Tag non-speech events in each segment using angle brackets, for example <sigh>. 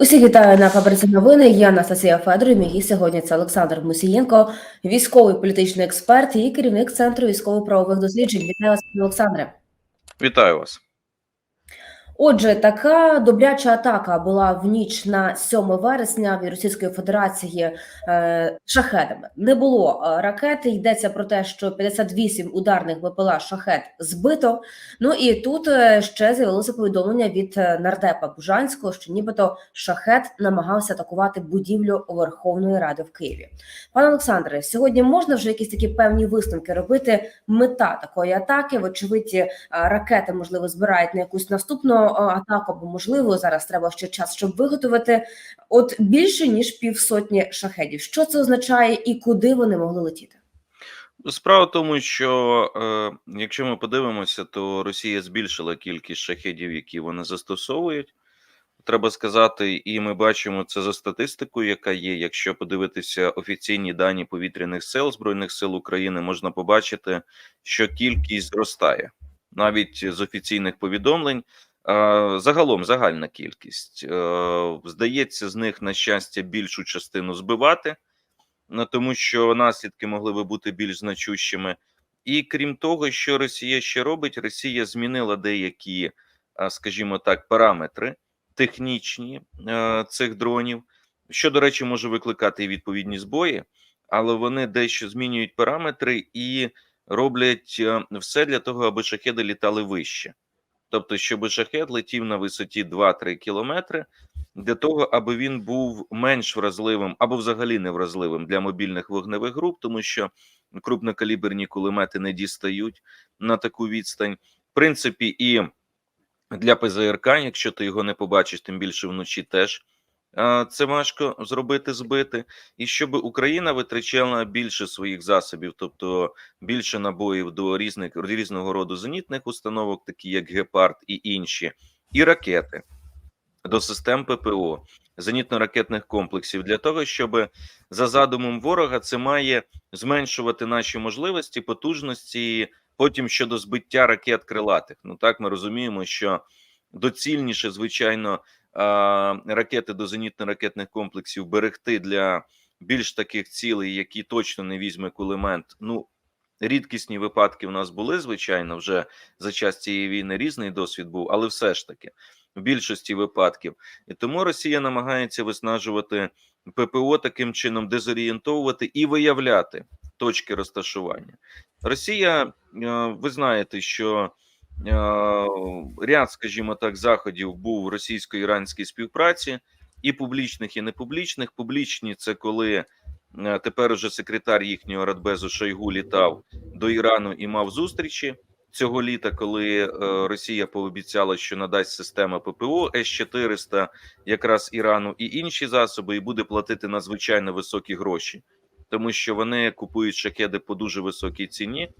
Усіх вітаю на фабриці новини. Я Анастасія Федорів. Мій гість сьогодні це Олександр Мусієнко, військовий політичний експерт і керівник центру військово-правових досліджень. Вітаю вас, Олександре. Вітаю вас. Отже, така добряча атака була в ніч на 7 вересня від Російської Федерації е, шахедами. Не було е, ракети. Йдеться про те, що 58 ударних БПЛА шахет збито. Ну і тут е, ще з'явилося повідомлення від нардепа Бужанського, що нібито шахет намагався атакувати будівлю Верховної Ради в Києві. Пане Олександре, сьогодні можна вже якісь такі певні висновки робити. Мета такої атаки, вочевидь, ракети можливо збирають на якусь наступну атаку, бо можливо зараз треба ще час, щоб виготовити. От більше ніж півсотні шахедів. Що це означає і куди вони могли летіти? Справа в тому, що е, якщо ми подивимося, то Росія збільшила кількість шахедів, які вони застосовують. Треба сказати, і ми бачимо це за статистикою, яка є. Якщо подивитися офіційні дані повітряних сил Збройних сил України, можна побачити, що кількість зростає навіть з офіційних повідомлень. Е, Загалом загальна кількість Е, здається, з них на щастя більшу частину збивати. Тому що наслідки могли би бути більш значущими. І крім того, що Росія ще робить, Росія змінила деякі, скажімо так, параметри технічні е, цих дронів, що, до речі, може викликати і відповідні збої, але вони дещо змінюють параметри і роблять е, все для того, аби шахеди літали вище. Тобто, щоб шахет летів на висоті 2-3 кілометри, для того, аби він був менш вразливим або взагалі не вразливим для мобільних вогневих груп, тому що крупнокаліберні кулемети не дістають на таку відстань. В принципі, і для ПЗРК, якщо ти його не побачиш, тим більше вночі теж це важко зробити збити, і щоб Україна витрачала більше своїх засобів, тобто більше набоїв до різних різного роду зенітних установок, такі як Гепард і інші, і ракети до систем ППО, зенітно-ракетних комплексів для того, щоб за задумом ворога це має зменшувати наші можливості, потужності. Потім щодо збиття ракет крилатих. Ну так ми розуміємо, що доцільніше, звичайно, ракети до зенітно-ракетних комплексів берегти для більш таких цілей, які точно не візьме кулемент. Ну рідкісні випадки в нас були, звичайно, вже за час цієї війни різний досвід був, але все ж таки в більшості випадків. І тому Росія намагається виснажувати ППО таким чином, дезорієнтовувати і виявляти точки розташування. Росія, е, ви знаєте, що е, ряд, скажімо так, заходів був російсько-іранській співпраці, і публічних, і непублічних. Публічні це коли е, тепер уже секретар їхнього радбезу Шойгу літав до Ірану і мав зустрічі цього літа, коли е, Росія пообіцяла, що надасть система ППО С-400 якраз Ірану і інші засоби, і буде платити надзвичайно високі гроші, тому що вони купують шахеди по дуже високій ціні.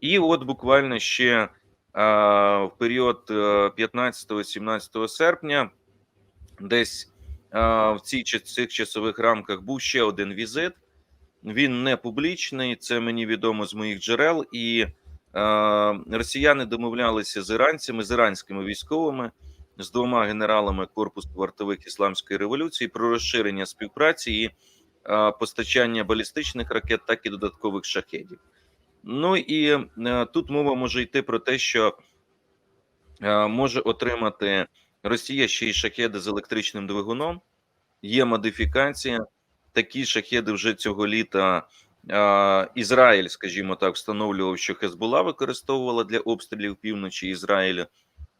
І от буквально ще в період 15-17 серпня, десь в цій цих часових рамках був ще один візит. Він не публічний, це мені відомо з моїх джерел, і е, росіяни домовлялися з іранцями, з іранськими військовими, з двома генералами корпусу вартових ісламської революції про розширення співпраці і е, постачання балістичних ракет, так і додаткових шахедів. Ну і е, тут мова може йти про те, що е, може отримати Росія ще й шахеди з електричним двигуном. Є модифікація. Такі шахеди вже цього літа е, Ізраїль, скажімо так, встановлював, що Хезбула використовувала для обстрілів півночі Ізраїля.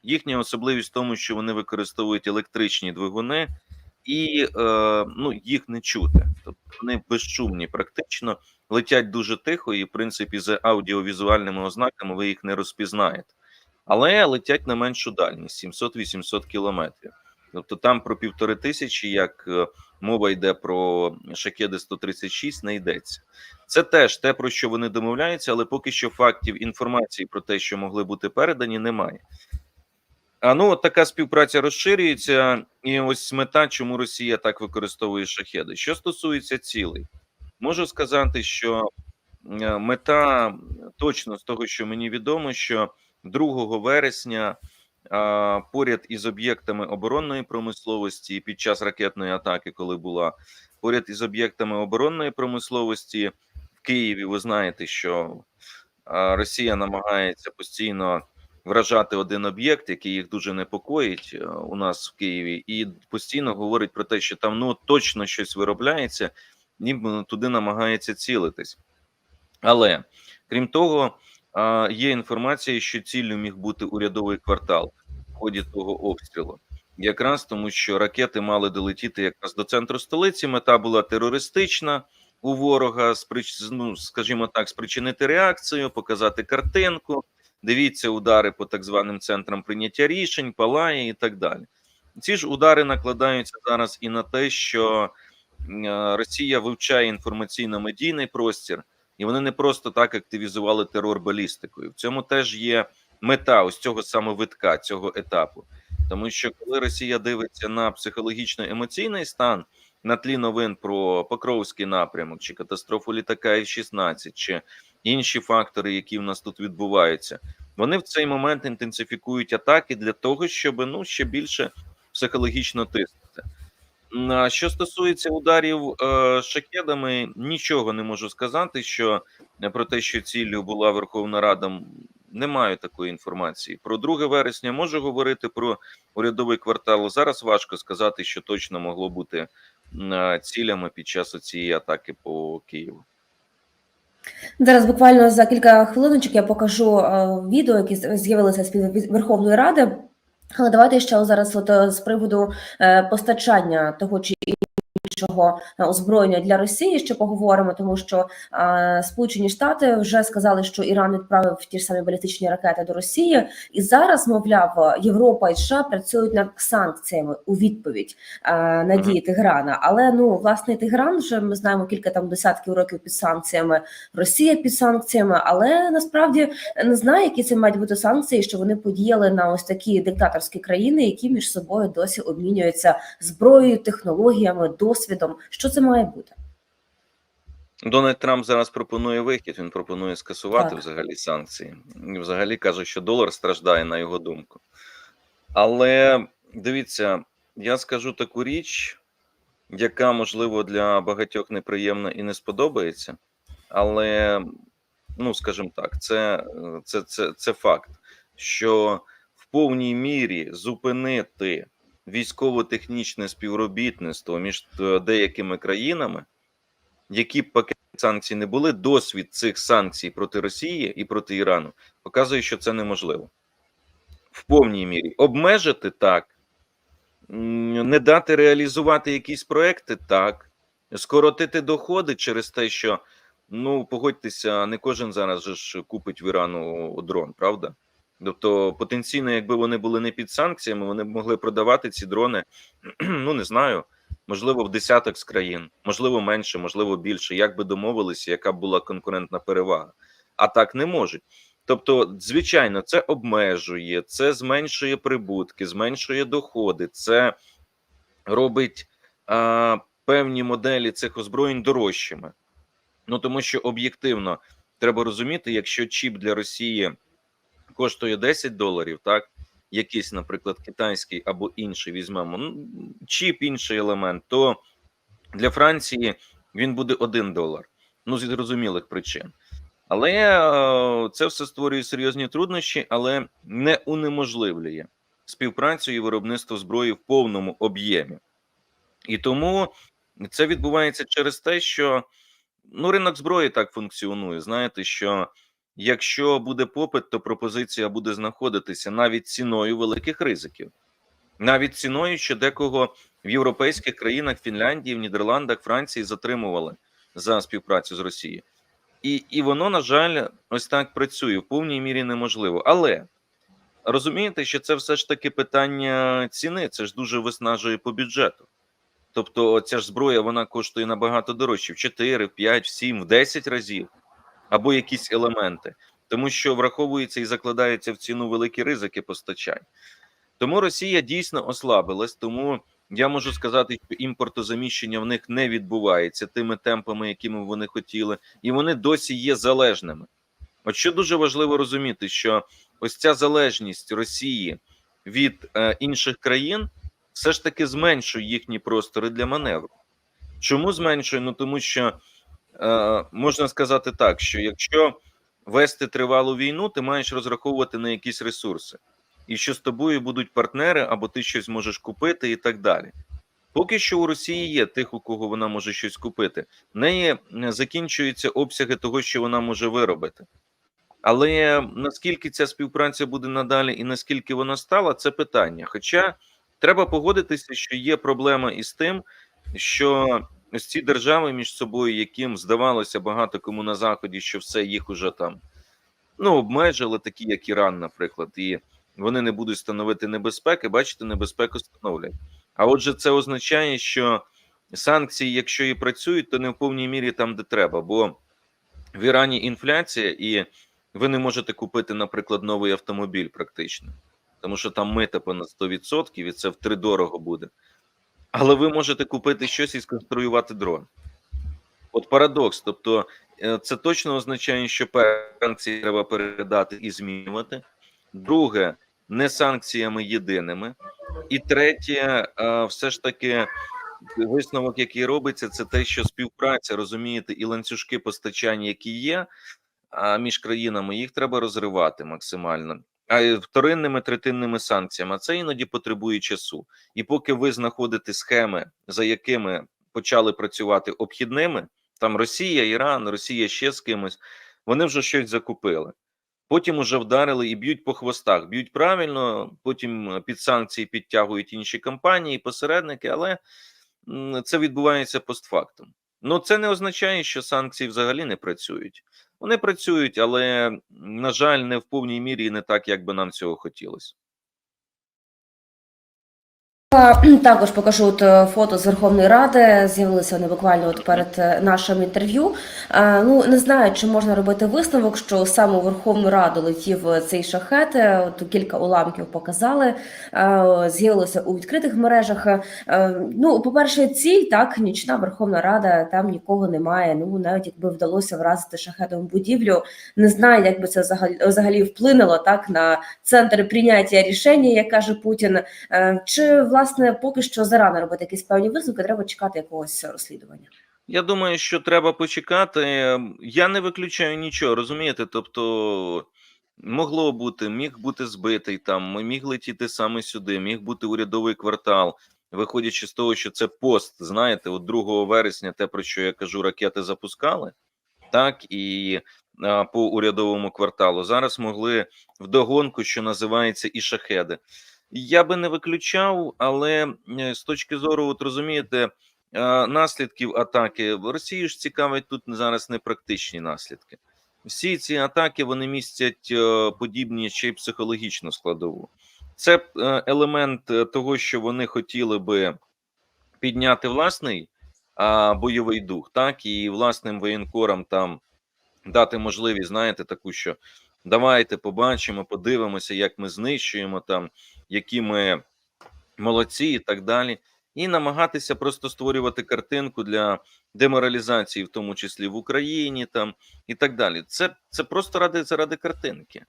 Їхня особливість в тому, що вони використовують електричні двигуни, і е, ну, їх не чути. Тобто вони безшумні, практично летять дуже тихо, і в принципі за аудіовізуальними ознаками ви їх не розпізнаєте, але летять на меншу дальність 700-800 кілометрів. Тобто там про півтори тисячі, як е, мова йде про шакеди 136, не йдеться. Це теж те, про що вони домовляються, але поки що фактів інформації про те, що могли бути передані, немає. А ну така співпраця розширюється, і ось мета, чому Росія так використовує шахеди. Що стосується цілей, можу сказати, що е, мета точно з того, що мені відомо, що 2 вересня а, поряд із об'єктами оборонної промисловості під час ракетної атаки, коли була поряд із об'єктами оборонної промисловості в Києві. Ви знаєте, що Росія намагається постійно вражати один об'єкт, який їх дуже непокоїть е, у нас в Києві, і постійно говорить про те, що там ну точно щось виробляється, ніби туди намагається цілитись. Але крім того, є інформація, що ціллю міг бути урядовий квартал в ході того обстрілу. Якраз тому, що ракети мали долетіти якраз до центру столиці. Мета була терористична у ворога, сприч... ну, скажімо так, спричинити реакцію, показати картинку. Дивіться удари по так званим центрам прийняття рішень, палає і так далі. Ці ж удари накладаються зараз і на те, що е, Росія вивчає інформаційно-медійний простір, і вони не просто так активізували терор балістикою. В цьому теж є мета ось цього саме витка, цього етапу. Тому що коли Росія дивиться на психологічно-емоційний стан на тлі новин про Покровський напрямок, чи катастрофу літака F-16, чи інші фактори, які в нас тут відбуваються, вони в цей момент інтенсифікують атаки для того, щоб ну ще більше психологічно тиснути. Що стосується ударів е, шахедами, нічого не можу сказати. Що е, про те, що ціллю була Верховна Рада, не маю такої інформації. Про 2 вересня можу говорити про урядовий квартал. Зараз важко сказати, що точно могло бути е, цілями під час цієї атаки по Києву. Зараз буквально за кілька хвилиночок я покажу е, відео, які з'явилися з Верховної Ради. Але давайте ще зараз, от е, з приводу постачання того чи іншого е, озброєння для Росії, ще поговоримо, тому що е, Сполучені Штати вже сказали, що Іран відправив ті ж самі балістичні ракети до Росії, і зараз, мовляв, Європа і США працюють над санкціями у відповідь е, на дії Теграна. Але ну власне Тегран вже ми знаємо кілька там десятків років під санкціями. Росія під санкціями, але насправді не знаю, які це мають бути санкції, що вони подіяли на ось такі диктаторські країни, які між собою досі обмінюються зброєю, технологіями, досвідом. Що це має бути? Дональд Трамп зараз пропонує вихід. Він пропонує скасувати Так. взагалі санкції. І взагалі каже, що долар страждає на його думку. Але дивіться, я скажу таку річ, яка можливо для багатьох неприємна і не сподобається, але ну скажімо так, це, це, це, це факт, що в повній мірі зупинити військово-технічне співробітництво між е, деякими країнами, які б пакети санкцій не були, досвід цих санкцій проти Росії і проти Ірану показує, що це неможливо в повній мірі. Обмежити так, не дати реалізувати якісь проекти так, скоротити доходи через те, що ну погодьтеся, не кожен зараз же ж купить в Ірану дрон, правда? Тобто, потенційно, якби вони були не під санкціями, вони б могли продавати ці дрони, <clears throat> ну не знаю, можливо, в десяток з країн, можливо, менше, можливо, більше. Як би домовилися, яка б була конкурентна перевага, а так не можуть. Тобто, звичайно, це обмежує, це зменшує прибутки, зменшує доходи, це робить а, певні моделі цих озброєнь дорожчими. Ну тому що об'єктивно треба розуміти, якщо чіп для Росії коштує 10 доларів, так якийсь, наприклад, китайський або інший візьмемо, ну, чіп, інший елемент, то для Франції він буде 1 долар. Ну, з зрозумілих причин. Але е, це все створює серйозні труднощі, але не унеможливлює співпрацю і виробництво зброї в повному об'ємі. І тому це відбувається через те, що ну, ринок зброї так функціонує. Знаєте, що якщо буде попит, то пропозиція буде знаходитися навіть ціною великих ризиків, навіть ціною, що декого в європейських країнах, Фінляндії, в Нідерландах, Франції затримували за співпрацю з Росією. І, і воно, на жаль, ось так працює в повній мірі неможливо. Але розумієте, що це все ж таки питання ціни, це ж дуже виснажує по бюджету. Тобто, ця ж зброя вона коштує набагато дорожче в 4, в 5, в 7, в 10 разів, або якісь елементи, тому що враховується і закладається в ціну великі ризики постачань. Тому Росія дійсно ослабилась, тому я можу сказати, що імпортозаміщення в них не відбувається тими темпами, якими вони хотіли, і вони досі є залежними. От що дуже важливо розуміти, що ось ця залежність Росії від е, інших країн, все ж таки зменшує їхні простори для маневру. Чому зменшує? Ну тому що можна сказати так, що якщо вести тривалу війну, ти маєш розраховувати на якісь ресурси, і що з тобою будуть партнери, або ти щось можеш купити, і так далі. Поки що у Росії є тих, у кого вона може щось купити. В неї е, закінчуються обсяги того, що вона може виробити. Але наскільки ця співпраця буде надалі і наскільки вона стала, це питання. Хоча треба погодитися, що є проблема із тим, що ось ці держави між собою, яким здавалося багато кому на заході, що все їх уже там ну обмежили, такі як Іран, наприклад, і вони не будуть становити небезпеки. Бачите, небезпеку становлять. А отже, це означає, що санкції, якщо і працюють, то не в повній мірі там, де треба. Бо в Ірані інфляція, і ви не можете купити, наприклад, новий автомобіль практично, тому що там мита понад 100%, і це втридорого буде. Але ви можете купити щось і сконструювати дрон. От парадокс. Тобто, е, це точно означає, що санкції треба передати і змінювати. Друге, не санкціями єдиними. І третє, е, все ж таки, висновок, який робиться, це те, що співпраця, розумієте, і ланцюжки постачання, які є між країнами, їх треба розривати максимально. А вторинними третинними санкціями, це іноді потребує часу. І поки ви знаходите схеми, за якими почали працювати обхідними, там Росія, Іран, Росія ще з кимось, вони вже щось закупили. Потім уже вдарили і б'ють по хвостах. Б'ють правильно, потім під санкції підтягують інші компанії, посередники, але це відбувається постфактум. Ну це не означає, що санкції взагалі не працюють. Вони працюють, але, на жаль, не в повній мірі і не так, як би нам цього хотілося. Також покажу от е, фото з Верховної Ради. З'явилися вони буквально от перед е, нашим інтерв'ю. Ну не знаю, чи можна робити висновок, що саме у Верховну Раду летів е, цей шахет. От кілька уламків показали. З'явилося у відкритих мережах. Ну, по-перше, ціль так, нічна Верховна Рада, там нікого немає. Ну навіть якби вдалося вразити шахетом будівлю. Не знаю, як би це взагалі, вплинуло так на центр прийняття рішення, як каже Путін. Чи власне поки що зарано робити якісь певні висновки, треба чекати якогось розслідування? Я думаю, що треба почекати. Я не виключаю нічого, розумієте? Тобто, могло бути, міг бути збитий там, міг летіти саме сюди, міг бути урядовий квартал. Виходячи з того, що це пост, знаєте, от 2 вересня, те, про що я кажу, ракети запускали, так і а, по урядовому кварталу. Зараз могли вдогонку, що називається, і шахеди. Я би не виключав, але е, з точки зору, от розумієте, наслідків атаки Росію ж цікавить тут зараз не практичні наслідки. Всі ці атаки вони містять е, подібні ще й психологічну складову. Це е, елемент того, що вони хотіли би підняти власний бойовий дух, так і власним воєнкорам там дати можливість, знаєте, таку, що давайте побачимо, подивимося, як ми знищуємо там, які ми молодці, і так далі, і намагатися просто створювати картинку для деморалізації, в тому числі в Україні, там і так далі. Це, це просто ради заради картинки.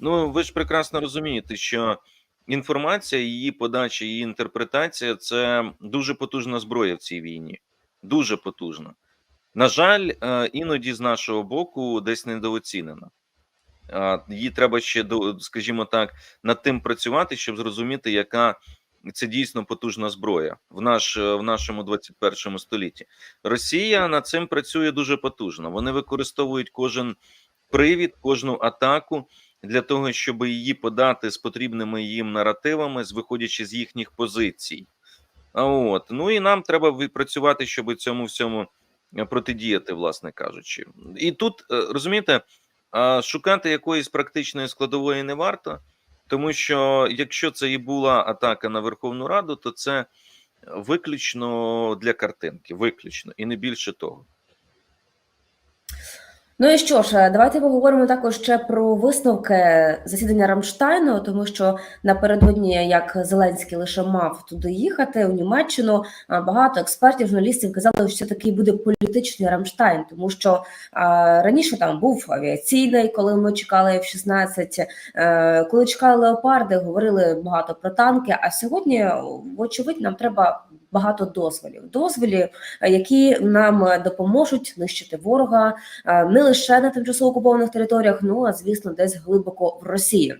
Ну ви ж прекрасно розумієте, що інформація, її подача, її інтерпретація це дуже потужна зброя в цій війні. Дуже потужна. На жаль, е, іноді з нашого боку десь недооцінена. Її треба ще скажімо так, над тим працювати, щоб зрозуміти, яка це дійсно потужна зброя в наш е, в нашому 21 столітті. Росія над цим працює дуже потужно. Вони використовують кожен привід, кожну атаку для того, щоб її подати з потрібними їм наративами, виходячи з їхніх позицій. А от ну і нам треба відпрацювати, щоб цьому всьому е, протидіяти, власне кажучи. І тут е, розумієте, а, шукати якоїсь практичної складової не варто, тому що якщо це і була атака на Верховну Раду, то це виключно для картинки, виключно і не більше того. Ну і що ж, е, давайте поговоримо також ще про висновки засідання Рамштайну, тому що напередодні, як Зеленський лише мав туди їхати у Німеччину, багато експертів, журналістів казали, що це такий буде політичний Рамштайн, тому що а, раніше там був авіаційний, коли ми чекали F-16, е, коли чекали леопарди, говорили багато про танки. А сьогодні, вочевидь, нам треба багато дозволів. Дозволів, е, які нам е, допоможуть нищити ворога е, не лише на тимчасово окупованих територіях, ну а звісно, десь глибоко в Росії.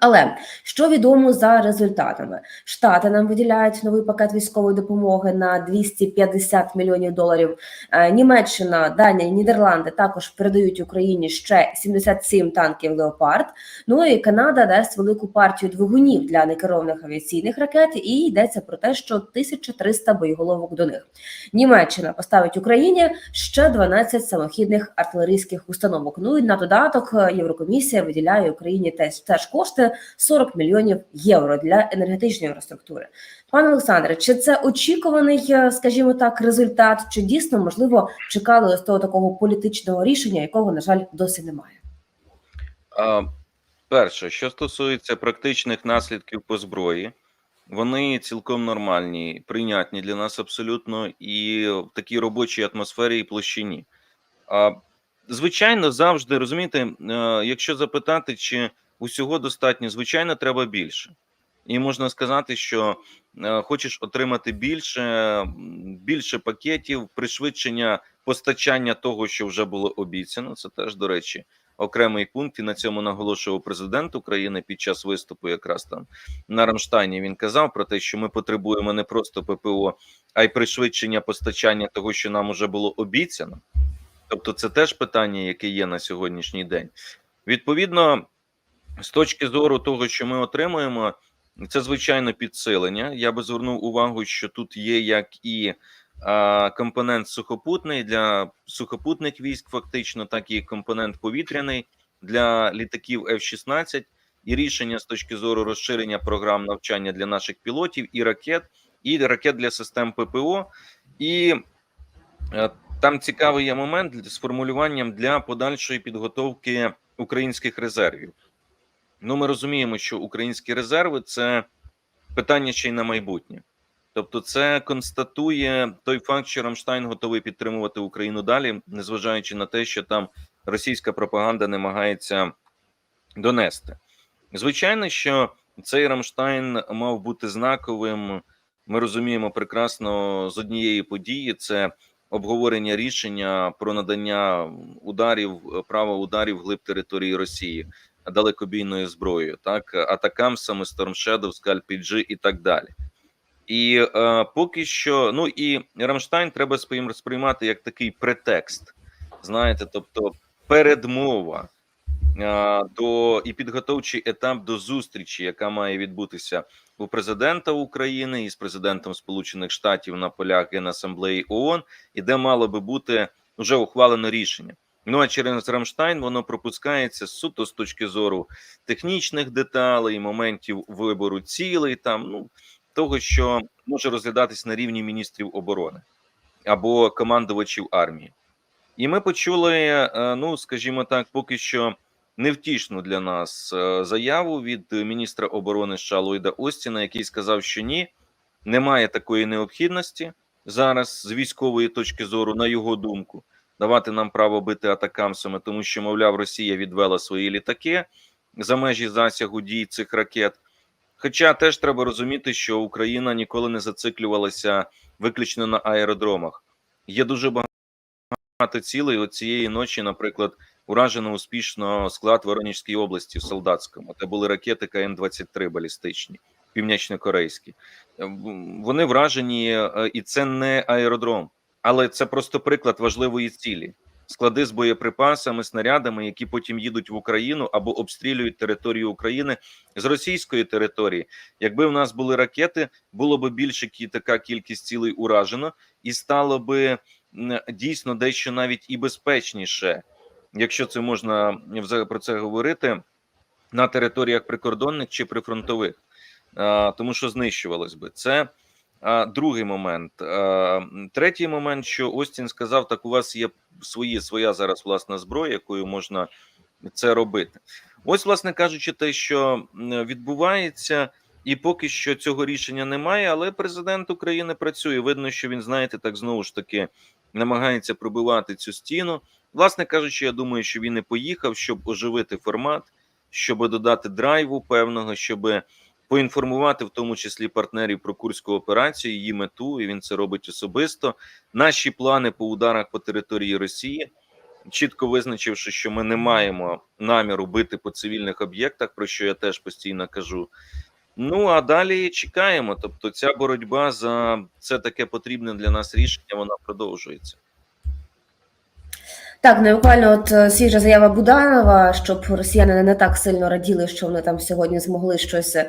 Але що відомо за результатами, штати нам виділяють новий пакет військової допомоги на 250 мільйонів доларів. Е, Німеччина, Данія, Нідерланди також передають Україні ще 77 танків Леопард. Ну і Канада дасть велику партію двигунів для некерованих авіаційних ракет. І йдеться про те, що 1300 боєголовок до них. Німеччина поставить Україні ще 12 самохідних артилерійських установок. Ну і на додаток е, Єврокомісія виділяє Україні теж, теж кошти 40 мільйонів євро для енергетичної інфраструктури. Пане Олександре, чи це очікуваний, е, скажімо так, результат? Чи дійсно можливо чекали ось того такого політичного рішення, якого на жаль досі немає? А, перше, що стосується практичних наслідків по зброї, вони цілком нормальні, прийнятні для нас абсолютно і в такій робочій атмосфері і площині. А, звичайно, завжди розумієте, е, якщо запитати, чи усього достатньо, звичайно, треба більше. І можна сказати, що е, хочеш отримати більше, більше пакетів, пришвидшення постачання того, що вже було обіцяно. Це теж, до речі, окремий пункт, і на цьому наголошував президент України під час виступу, якраз там на Рамштайні. Він казав про те, що ми потребуємо не просто ППО, а й пришвидшення постачання того, що нам уже було обіцяно. Тобто, це теж питання, яке є на сьогоднішній день. Відповідно, з точки зору того, що ми отримуємо, це звичайно підсилення. Я би звернув увагу, що тут є як і а, компонент сухопутний для сухопутних військ, фактично, так і компонент повітряний для літаків F-16, і рішення з точки зору розширення програм навчання для наших пілотів і ракет, і ракет для систем ППО. І е, там цікавий є момент з формулюванням для подальшої підготовки українських резервів. Ну, ми розуміємо, що українські резерви це питання ще й на майбутнє. Тобто, це констатує той факт, що Рамштайн готовий підтримувати Україну далі, незважаючи на те, що там російська пропаганда намагається донести. Звичайно, що цей Рамштайн мав бути знаковим. Ми розуміємо прекрасно з однієї події: це обговорення рішення про надання ударів, права ударів глиб території Росії далекобійною зброєю, так атакамсами, Shadow, PG і так далі. І е, поки що, ну і Рамштайн треба сприйм- сприймати як такий претекст, знаєте, тобто передмова е, до і підготовчий етап до зустрічі, яка має відбутися у президента України із президентом Сполучених Штатів на полях Генасамблеї ООН, і де мало би бути вже ухвалено рішення. Ну а через Рамштайн воно пропускається суто з точки зору технічних деталей, моментів вибору цілей, там ну того, що може розглядатись на рівні міністрів оборони або командувачів армії. І ми почули, е, ну скажімо так, поки що невтішну для нас е, заяву від міністра оборони США Ллойда Остіна, який сказав, що ні, немає такої необхідності зараз з військової точки зору, на його думку, давати нам право бити атакамсами, тому що, мовляв, Росія відвела свої літаки за межі засягу дій цих ракет. Хоча теж треба розуміти, що Україна ніколи не зациклювалася виключно на аеродромах. Є дуже багато цілей. От цієї ночі, наприклад, уражено успішно склад Воронежської області в Солдатському. Це були ракети КН-23 балістичні, північно-корейські. Вони вражені, е, і це не аеродром, але це просто приклад важливої цілі. Склади з боєприпасами, снарядами, які потім їдуть в Україну або обстрілюють територію України з російської території. Якби в нас були ракети, було б більше така кількість цілей уражено, і стало би дійсно дещо навіть і безпечніше, якщо це можна про це говорити на територіях прикордонних чи прифронтових, тому що знищувалось би це. А, другий момент. Третій момент, що Остін сказав: так у вас є свої, своя зараз власна зброя, якою можна це робити. Ось, власне кажучи, те, що відбувається, і поки що цього рішення немає, але президент України працює. Видно, що він, знаєте, так знову ж таки намагається пробивати цю стіну. Власне кажучи, я думаю, що він і поїхав, щоб оживити формат, щоб додати драйву певного, щоб поінформувати в тому числі партнерів про курську операцію, її мету, і він це робить особисто. Наші плани по ударах по території Росії, чітко визначивши, що ми не маємо наміру бити по цивільних об'єктах, про що я теж постійно кажу. Ну а далі чекаємо. Тобто, ця боротьба за це таке потрібне для нас рішення, вона продовжується. Так, ну буквально от е, свіжа заява Буданова, щоб росіяни не так сильно раділи, що вони там сьогодні змогли щось е,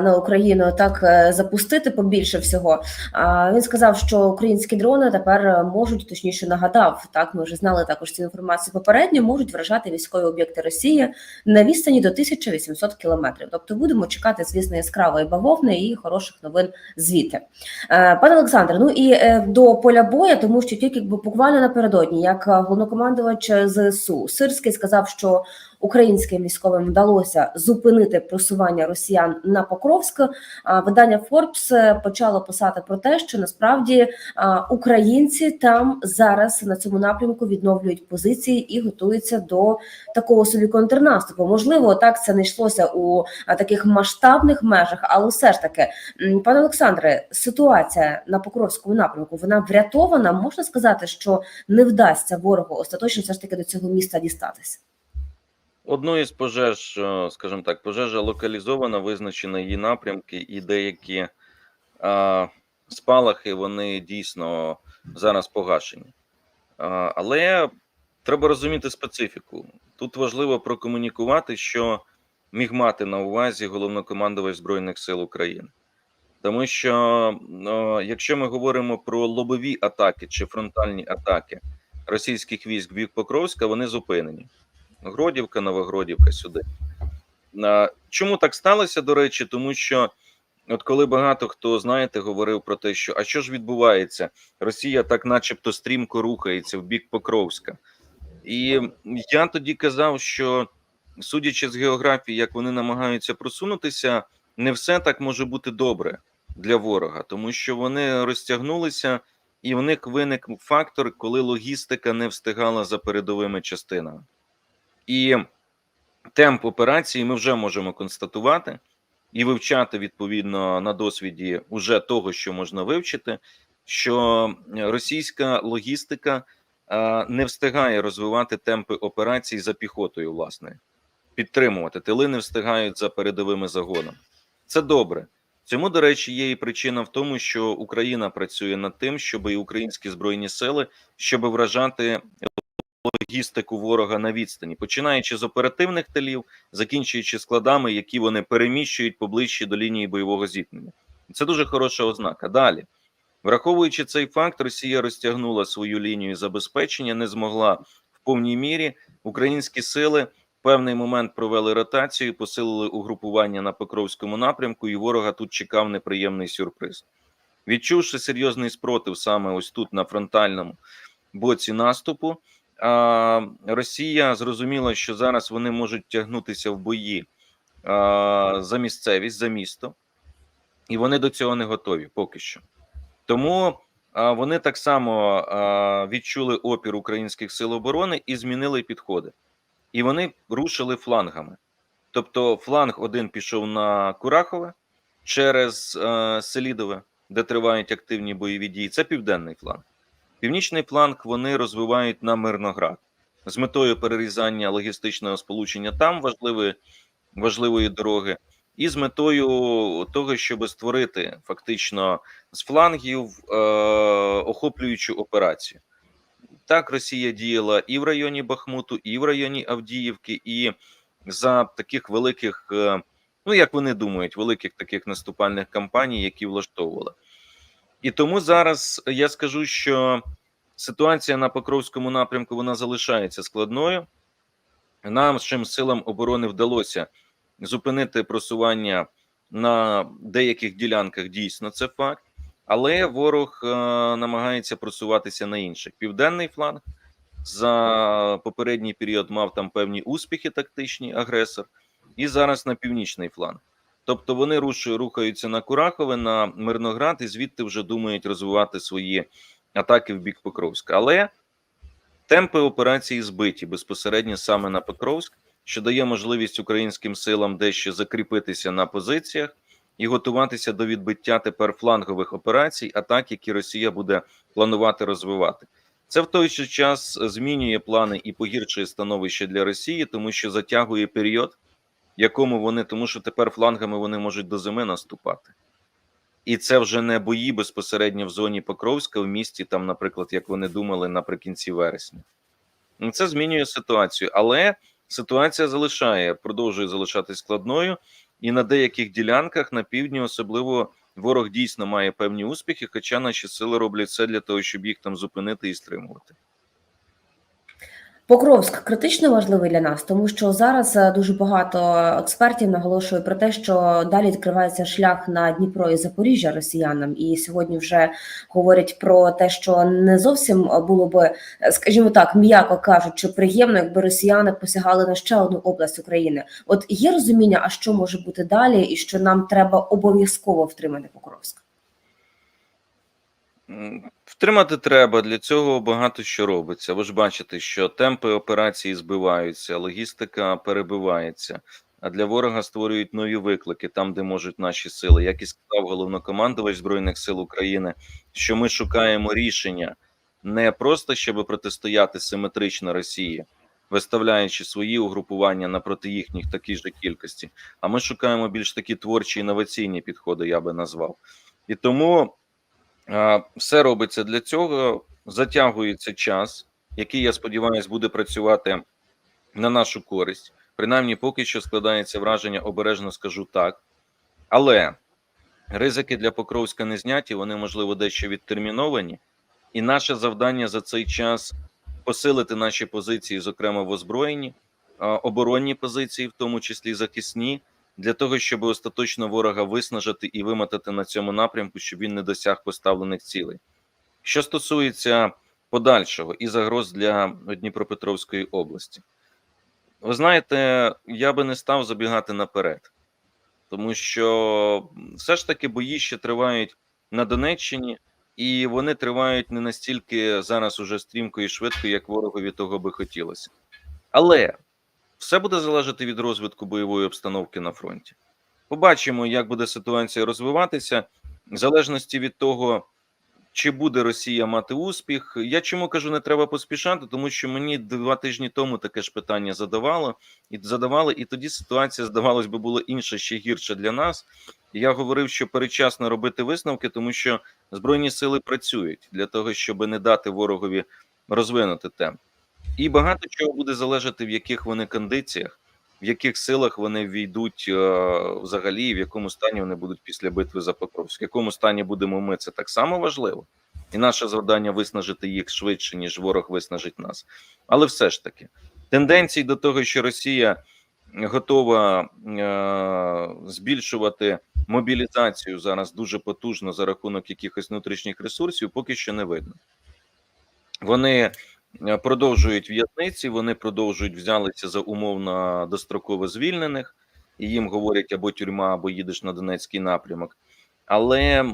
на Україну так е, запустити побільше всього. А він сказав, що українські дрони тепер можуть, точніше нагадав, так ми вже знали також цю інформацію попередньо, можуть вражати військові об'єкти Росії на відстані до 1800 кілометрів. Тобто будемо чекати, звісно, яскравої бавовни і хороших новин звідти. Пане Олександре, ну і до поля боя, тому що тільки буквально напередодні, як е, головнокомандувач ЗСУ Сирський сказав, що українським військовим вдалося зупинити просування росіян на Покровськ. Видання Forbes е, почало писати про те, що насправді українці там зараз на цьому напрямку відновлюють позиції і готуються до такого собі контрнаступу. Можливо, так це не йшлося у таких масштабних межах, але все ж таки Пане Олександре, ситуація на Покровському напрямку вона врятована. Можна сказати, що не вдасться ворогу остаточно все ж таки до цього міста дістатися. Одну із пожеж, е, скажімо так, пожежа локалізована, визначена її напрямки, і деякі а, спалахи вони дійсно зараз погашені. А, але треба розуміти специфіку. Тут важливо прокомунікувати, що міг мати на увазі головнокомандувач Збройних сил України. Тому що, е, якщо ми говоримо про лобові атаки чи фронтальні атаки російських військ в бік Покровська, вони зупинені. Гродівка, Новогродівка сюди. Чому так сталося, до речі? Тому що, от коли багато хто, знаєте, говорив про те, що а що ж відбувається, Росія так начебто стрімко рухається в бік Покровська. І я тоді казав, що судячи з географії, як вони намагаються просунутися, не все так може бути добре для ворога, тому що вони розтягнулися, і в них виник фактор, коли логістика не встигала за передовими частинами. І темп операції ми вже можемо констатувати і вивчати відповідно на досвіді уже того, що можна вивчити, що російська логістика е, не встигає розвивати темпи операцій за піхотою, власне, підтримувати. Тили не встигають за передовими загонами. Це добре. Цьому, до речі, є і причина в тому, що Україна працює над тим, щоб і українські збройні сили, щоб вражати логістику ворога на відстані, починаючи з оперативних тилів, закінчуючи складами, які вони переміщують поближче до лінії бойового зіткнення. Це дуже хороша ознака. Далі, враховуючи цей факт, Росія розтягнула свою лінію забезпечення, не змогла в повній мірі. Українські сили певний момент провели ротацію, посилили угрупування на Покровському напрямку, і ворога тут чекав неприємний сюрприз. Відчувши серйозний спротив саме ось тут на фронтальному боці наступу, Росія зрозуміла, що зараз вони можуть тягнутися в бої за місцевість, за місто, і вони до цього не готові поки що. Тому вони так само відчули опір українських сил оборони і змінили підходи. І вони рушили флангами. Тобто, фланг один пішов на Курахове через а, Селідове, де тривають активні бойові дії. Це південний фланг. Північний фланг вони розвивають на Мирноград з метою перерізання логістичного сполучення там важливої, важливої дороги, і з метою того, щоб створити фактично з флангів е, охоплюючу операцію. Так Росія діяла і в районі Бахмуту, і в районі Авдіївки, і за таких великих, е, ну як вони думають, великих таких наступальних кампаній, які влаштовували. І тому зараз я скажу, що ситуація на Покровському напрямку вона залишається складною. Нашим силам оборони вдалося зупинити просування на деяких ділянках. Дійсно, це факт. Але ворог е, намагається просуватися на інших. Південний фланг за попередній період мав там певні успіхи тактичні агресор, і зараз на північний фланг. Тобто вони рухаються на Курахове, на Мирноград, і звідти вже думають розвивати свої атаки в бік Покровська. Але темпи операції збиті безпосередньо саме на Покровськ, що дає можливість українським силам дещо закріпитися на позиціях і готуватися до відбиття тепер флангових операцій, атак, які Росія буде планувати розвивати. Це в той же час змінює плани і погіршує становище для Росії, тому що затягує період, якому вони, тому що тепер флангами вони можуть до зими наступати. І це вже не бої безпосередньо в зоні Покровська в місті, там, наприклад, як вони думали наприкінці вересня. Ну, Це змінює ситуацію, але ситуація залишає, продовжує залишатись складною, і на деяких ділянках на півдні, особливо ворог дійсно має певні успіхи, хоча наші сили роблять все для того, щоб їх там зупинити і стримувати. Покровськ критично важливий для нас, тому що зараз е, дуже багато експертів наголошують про те, що далі відкривається шлях на Дніпро і Запоріжжя росіянам. І сьогодні вже говорять про те, що не зовсім було би, скажімо так, м'яко кажучи, приємно, якби росіяни посягали на ще одну область України. От є розуміння, а що може бути далі, і що нам треба обов'язково втримати Покровськ. Втримати треба для цього багато що робиться. Ви ж бачите, що темпи операції збиваються, логістика перебивається. А для ворога створюють нові виклики там, де можуть наші сили. Як і сказав головнокомандувач збройних сил України, що ми шукаємо рішення не просто щоб протистояти симетрично Росії, виставляючи свої угрупування напроти їхніх такій же кількості. А ми шукаємо більш такі творчі інноваційні підходи, я би назвав. І тому. Все робиться для цього, затягується час, який, я сподіваюся, буде працювати на нашу користь. Принаймні, поки що складається враження, обережно скажу так. Але ризики для Покровська не зняті, вони, можливо, дещо відтерміновані. І наше завдання за цей час посилити наші позиції, зокрема в озброєнні, оборонні позиції, в тому числі захисні, для того, щоб остаточно ворога виснажити і вимотати на цьому напрямку, щоб він не досяг поставлених цілей. Що стосується подальшого і загроз для Дніпропетровської області, ви знаєте, я би не став забігати наперед, тому що все ж таки бої ще тривають на Донеччині, і вони тривають не настільки зараз уже стрімко і швидко, як ворогові того би хотілося. Але все буде залежати від розвитку бойової обстановки на фронті. Побачимо, як буде ситуація розвиватися, в залежності від того, чи буде Росія мати успіх. Я чому кажу, не треба поспішати, тому що мені два тижні тому таке ж питання задавало і задавали, і тоді ситуація, здавалось би, була інша ще гірша для нас. Я говорив, що передчасно робити висновки, тому що збройні сили працюють для того, щоб не дати ворогові розвинути темп. І багато чого буде залежати, в яких вони кондиціях, в яких силах вони війдуть е, взагалі, в якому стані вони будуть після битви за Покровськ. В якому стані будемо ми, це так само важливо. І наше завдання виснажити їх швидше, ніж ворог виснажить нас. Але все ж таки, тенденції до того, що Росія готова е, збільшувати мобілізацію зараз дуже потужно за рахунок якихось внутрішніх ресурсів, поки що не видно. Вони продовжують в'язниці, вони продовжують взялися за умовно достроково звільнених, і їм говорять або тюрма, або їдеш на Донецький напрямок. Але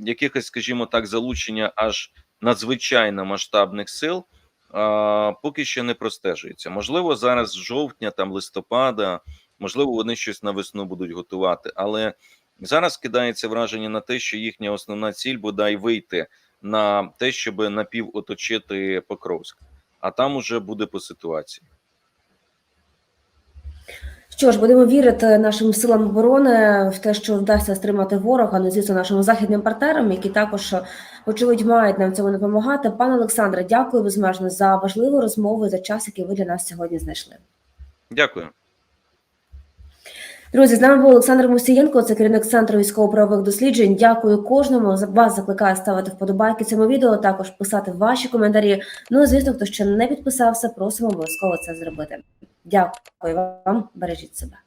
якихось, скажімо так, залучення аж надзвичайно масштабних сил а, поки що не простежується. Можливо, зараз жовтня, там листопада, можливо, вони щось на весну будуть готувати, але зараз кидається враження на те, що їхня основна ціль бодай вийти на те, щоб напівоточити Покровськ, а там уже буде по ситуації. Що ж, будемо вірити нашим силам оборони в те, що вдасться стримати ворога, ну звісно, нашим західним партнерам, які також очевидь мають нам цьому допомагати. Пане Олександре, дякую безмежно за важливу розмову і за час, який ви для нас сьогодні знайшли. Дякую. Друзі, з нами був Олександр Мусієнко, це керівник центру військово-правових досліджень. Дякую кожному. Вас закликаю ставити вподобайки цьому відео, також писати ваші коментарі. Ну і звісно, хто ще не підписався, просимо обов'язково це зробити. Дякую вам, бережіть себе.